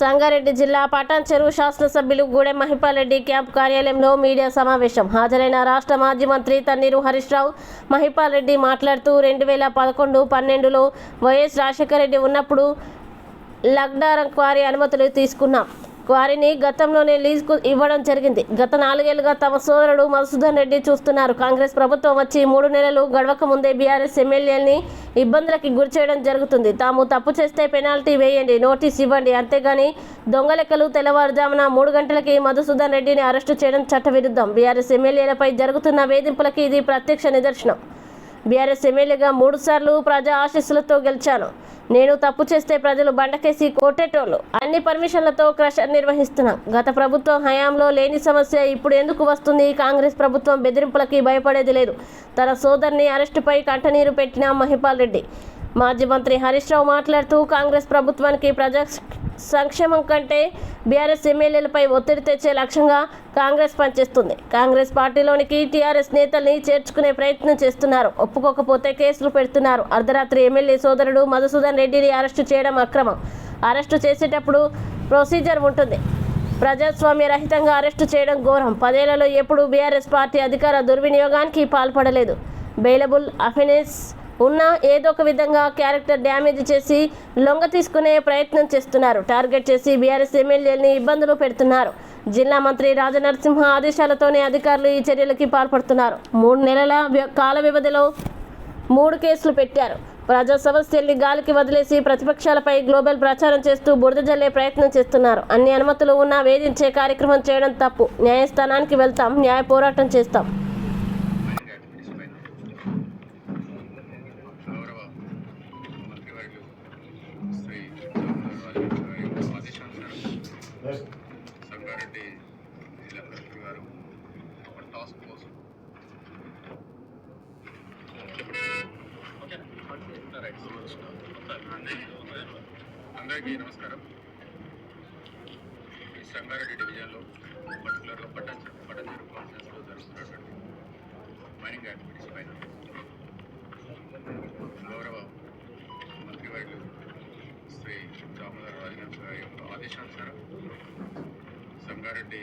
సంగారెడ్డి జిల్లా పటాన్ చెరువు శాసనసభ్యులు గూడెం మహిపాల్రెడ్డి క్యాంప్ కార్యాలయంలో మీడియా సమావేశం. హాజరైన రాష్ట్ర మాజీ మంత్రి తన్నీరు హరీష్ రావు మహిపాల్ రెడ్డి మాట్లాడుతూ రెండు వేల పదకొండు పన్నెండులో వైఎస్ రాజశేఖర రెడ్డి ఉన్నప్పుడు లగ్డారం క్వారీ అనుమతులు తీసుకున్నాం. వారిని గతంలోనే లీజుకు ఇవ్వడం జరిగింది. గత నాలుగేళ్ళుగా తమ సోదరుడు మధుసూదన్ రెడ్డి చూస్తున్నారు. కాంగ్రెస్ ప్రభుత్వం వచ్చి మూడు నెలలు గడవక ముందే బీఆర్ఎస్ ఎమ్మెల్యేని ఇబ్బందులకి గురి చేయడం జరుగుతుంది. తాము తప్పు చేస్తే పెనాల్టీ వేయండి నోటీస్ ఇవ్వండి. అంతేగాని దొంగలెక్కలు తెల్లవారుజామున మూడు గంటలకి మధుసూదన్ రెడ్డిని అరెస్టు చేయడం చట్టవిరుద్ధం. బీఆర్ఎస్ ఎమ్మెల్యేలపై జరుగుతున్న వేధింపులకి ఇది ప్రత్యక్ష నిదర్శనం. బీఆర్ఎస్ ఎమ్మెల్యేగా మూడుసార్లు ప్రజా ఆశీస్సులతో గెలిచాను. నేను తప్పు చేస్తే ప్రజలు బండకేసి కొట్టేటోళ్ళు. అన్ని పర్మిషన్లతో క్రషర్ నిర్వహిస్తున్నాం. గత ప్రభుత్వం హయాంలో లేని సమస్య ఇప్పుడు ఎందుకు వస్తుంది? కాంగ్రెస్ ప్రభుత్వం బెదిరింపులకి భయపడేది లేదు. తన సోదరిని అరెస్టుపై కంటనీరు పెట్టిన మహిపాల్ రెడ్డి. మాజీ మంత్రి హరీష్ రావు మాట్లాడుతూ కాంగ్రెస్ ప్రభుత్వానికి ప్రజా సంక్షేమం కంటే బీఆర్ఎస్ ఎమ్మెల్యేలపై ఒత్తిడి తెచ్చే లక్ష్యంగా కాంగ్రెస్ పనిచేస్తుంది. కాంగ్రెస్ పార్టీలోనికి టీఆర్ఎస్ నేతల్ని చేర్చుకునే ప్రయత్నం చేస్తున్నారు. ఒప్పుకోకపోతే కేసులు పెడుతున్నారు. అర్ధరాత్రి ఎమ్మెల్యే సోదరుడు మధుసూదన్ రెడ్డిని అరెస్టు చేయడం అక్రమం. అరెస్టు చేసేటప్పుడు ప్రొసీజర్ ఉంటుంది. ప్రజాస్వామ్య రహితంగా అరెస్టు చేయడం ఘోరం. పదేళ్ళలో ఎప్పుడు బీఆర్ఎస్ పార్టీ అధికార దుర్వినియోగానికి పాల్పడలేదు. బెయిలబుల్ అఫినెస్ ఉన్న ఏదో ఒక విధంగా క్యారెక్టర్ డ్యామేజ్ చేసి లొంగ తీసుకునే ప్రయత్నం చేస్తున్నారు. టార్గెట్ చేసి బీఆర్ఎస్ ఎమ్మెల్యేలని ఇబ్బందులు పెడుతున్నారు. జిల్లా మంత్రి రాజనరసింహ ఆదేశాలతోనే అధికారులు ఈ చర్యలకి పాల్పడుతున్నారు. మూడు నెలల వ్య- కాల వ్యవధిలో మూడు కేసులు పెట్టారు. ప్రజా సమస్యల్ని గాలికి వదిలేసి ప్రతిపక్షాలపై గ్లోబల్ ప్రచారం చేస్తూ బురద జల్లే ప్రయత్నం చేస్తున్నారు. అన్ని అనుమతులు ఉన్నా వేధించే కార్యక్రమం చేయడం తప్పు. న్యాయస్థానానికి వెళ్తాం న్యాయ పోరాటం చేస్తాం. టాస్క్ ఫోర్స్ అందరికీ నమస్కారం ఈ సంగారెడ్డి డివిజన్లో పర్టికులర్గా పట్టణ పట్టణ కాన్ఫరెన్స్లో జరుగుతున్నటువంటి మైనింగ్ యాక్టివిటీస్ పైన గౌరవ మంత్రివర్యులు శ్రీ దామోదర రాజనాథ్ గారి యొక్క ఆదేశానుసారం సంగారెడ్డి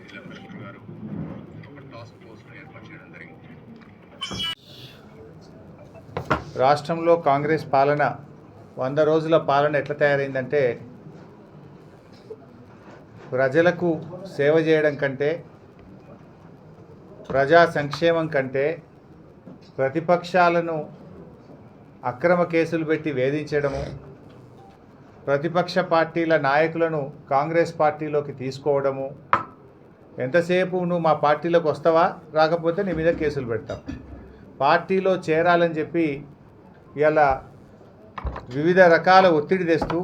జిల్లా కలెక్టర్ గారు టాస్క్ ఫోర్స్ను ఏర్పాటు చేయడం జరిగింది. రాష్ట్రంలో కాంగ్రెస్ పాలన వంద రోజుల పాలన ఎట్లా తయారైందంటే ప్రజలకు సేవ చేయడం కంటే ప్రజా సంక్షేమం కంటే ప్రతిపక్షాలను అక్రమ కేసులు పెట్టి వేధించడము ప్రతిపక్ష పార్టీల నాయకులను కాంగ్రెస్ పార్టీలోకి తీసుకోవడము ఎంతసేపు నువ్వు మా పార్టీలోకి వస్తావా? రాకపోతే నీ మీద కేసులు పెడతాం. పార్టీలో చేరాలని చెప్పి ఇలా వివిధ రకాల ఒత్తిడి తెస్తూ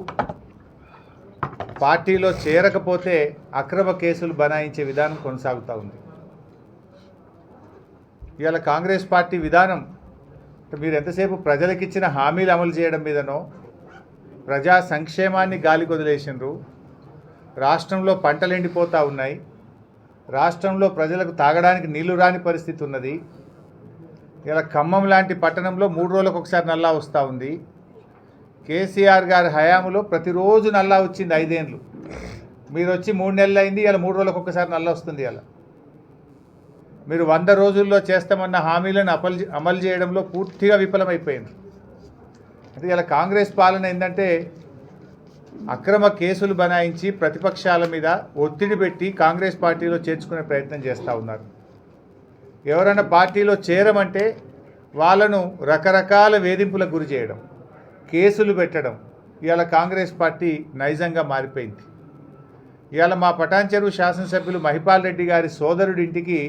పార్టీలో చేరకపోతే అక్రమ కేసులు బనాయించే విధానం కొనసాగుతూ ఉంది. ఇవాళ కాంగ్రెస్ పార్టీ విధానం మీరు ఎంతసేపు ప్రజలకు ఇచ్చిన హామీలు అమలు చేయడం మీదనో ప్రజా సంక్షేమాన్ని గాలికి రాష్ట్రంలో పంటలు ఎండిపోతూ ఉన్నాయి. రాష్ట్రంలో ప్రజలకు తాగడానికి నీళ్ళు రాని పరిస్థితి ఉన్నది. ఇలా ఖమ్మం లాంటి పట్టణంలో మూడు రోజులకు ఒకసారి నల్లా వస్తూ ఉంది. కేసీఆర్ గారి హయాంలో ప్రతిరోజు నల్లా వచ్చింది ఐదేళ్ళు మీరు వచ్చి మూడు నెలలు అయింది ఇలా మూడు రోజులకు ఒకసారి నల్ల వస్తుంది ఇలా. మీరు వంద రోజుల్లో చేస్తామన్న హామీలను అమలు అమలు చేయడంలో పూర్తిగా విఫలమైపోయింది. అంటే ఇలా కాంగ్రెస్ పాలన ఏంటంటే అక్రమ కేసులు బనాయించి ప్రతిపక్షాల మీద ఒత్తిడి పెట్టి కాంగ్రెస్ పార్టీలో చేర్చుకునే ప్రయత్నం చేస్తూ ఉన్నారు. ఎవరైనా పార్టీలో చేరమంటే వాళ్ళను రకరకాల వేధింపులకు గురి చేయడం కేసులు పెట్టడం ఇవాళ కాంగ్రెస్ పార్టీ నైజంగా మారిపోయింది. ఇవాళ మా పటాన్ చెరువు శాసనసభ్యులు మహిపాల్ రెడ్డి గారి సోదరుడింటికి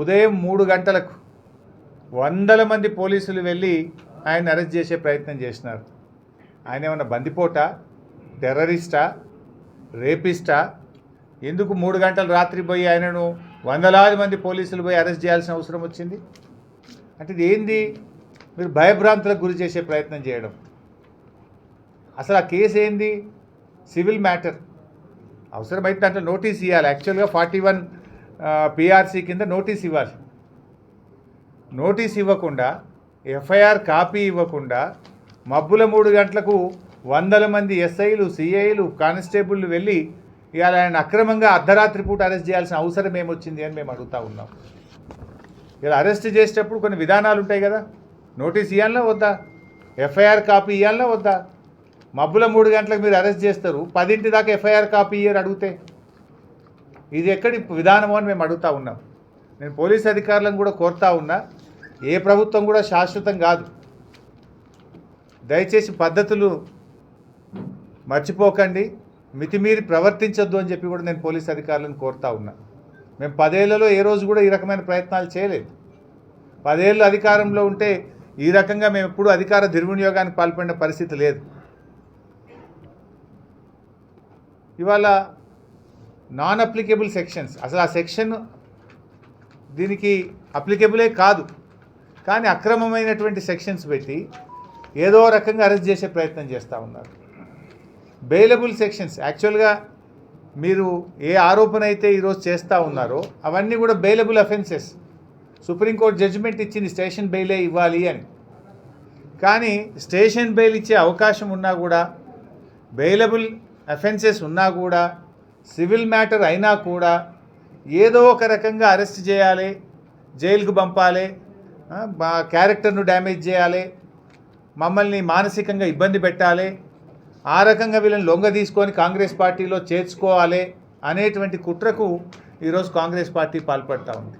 ఉదయం మూడు గంటలకు వందల మంది పోలీసులు వెళ్ళి ఆయన అరెస్ట్ చేసే ప్రయత్నం చేసినారు. ఆయన ఏమన్నా బందిపోటా? టెర్రరిస్టా? రేపిస్టా? ఎందుకు మూడు గంటల రాత్రి పోయి ఆయనను వందలాది మంది పోలీసులు పోయి అరెస్ట్ చేయాల్సిన అవసరం వచ్చింది? అంటే ఇది ఏంది? మీరు భయభ్రాంతులకు గురి చేసే ప్రయత్నం చేయడం. అసలు ఆ కేసు ఏంది? Civil matter. అవసరమైతే దాంట్లో నోటీస్ ఇవ్వాలి యాక్చువల్గా ఫార్టీ వన్ పిఆర్సీ కింద నోటీస్ ఇవ్వాలి. నోటీస్ ఇవ్వకుండా ఎఫ్ఐఆర్ కాపీ ఇవ్వకుండా మబ్బుల మూడు గంటలకు వందల మంది ఎస్ఐలు సిఐలు కానిస్టేబుల్ వెళ్ళి ఇవాళ ఆయన అక్రమంగా అర్ధరాత్రి పూట అరెస్ట్ చేయాల్సిన అవసరం ఏమొచ్చింది అని మేము అడుగుతా ఉన్నాం. ఇలా అరెస్ట్ చేసేటప్పుడు కొన్ని విధానాలు ఉంటాయి కదా. నోటీస్ ఇవ్వాలన్నా వద్దా? ఎఫ్ఐఆర్ కాపీ ఇవ్వాలన్నా వద్దా? మబ్బుల మూడు గంటలకు మీరు అరెస్ట్ చేస్తారు. పదింటి దాకా ఎఫ్ఐఆర్ కాపీ ఇయ్యరు అడిగితే. ఇది ఎక్కడి విధానమో అని మేము అడుగుతా ఉన్నాం. నేను పోలీస్ అధికారులను కూడా కోరుతా ఉన్నా ఏ ప్రభుత్వం కూడా శాశ్వతం కాదు. దయచేసి పద్ధతులు మర్చిపోకండి. మితిమీరి ప్రవర్తించొద్దు అని చెప్పి కూడా నేను పోలీస్ అధికారులను కోరుతా ఉన్నా. మేము పదేళ్ళలో ఏ రోజు కూడా ఈ రకమైన ప్రయత్నాలు చేయలేదు. పదేళ్ళు అధికారంలో ఉంటే ఈ రకంగా మేము ఎప్పుడూ అధికార దుర్వినియోగానికి పాల్పడిన పరిస్థితి లేదు. ఇవాళ నాన్ అప్లికేబుల్ సెక్షన్స్ అసలు ఆ సెక్షన్ దీనికి అప్లికేబులే కాదు. కానీ అక్రమమైనటువంటి సెక్షన్స్ పెట్టి ఏదో రకంగా అరెస్ట్ చేసే ప్రయత్నం చేస్తూ ఉన్నారు. బెయిలబుల్ సెక్షన్స్ యాక్చువల్గా మీరు ఏ ఆరోపణ అయితే ఈరోజు చేస్తూ ఉన్నారో అవన్నీ కూడా bailable offences supreme court judgment ఇచ్చింది స్టేషన్ బెయిలే ఇవ్వాలి అని. కానీ స్టేషన్ బెయిల్ ఇచ్చే అవకాశం ఉన్నా కూడా బెయిలబుల్ అఫెన్సెస్ ఉన్నా కూడా సివిల్ మ్యాటర్ అయినా కూడా ఏదో ఒక రకంగా అరెస్ట్ చేయాలి జైలుకు పంపాలి మా క్యారెక్టర్ను డ్యామేజ్ చేయాలి మమ్మల్ని మానసికంగా ఇబ్బంది పెట్టాలి ఆ రకంగా వీళ్ళని లొంగ తీసుకొని కాంగ్రెస్ పార్టీలో చేర్చుకోవాలి అనేటువంటి కుట్రకు ఈరోజు కాంగ్రెస్ పార్టీ పాల్పడతా ఉంది.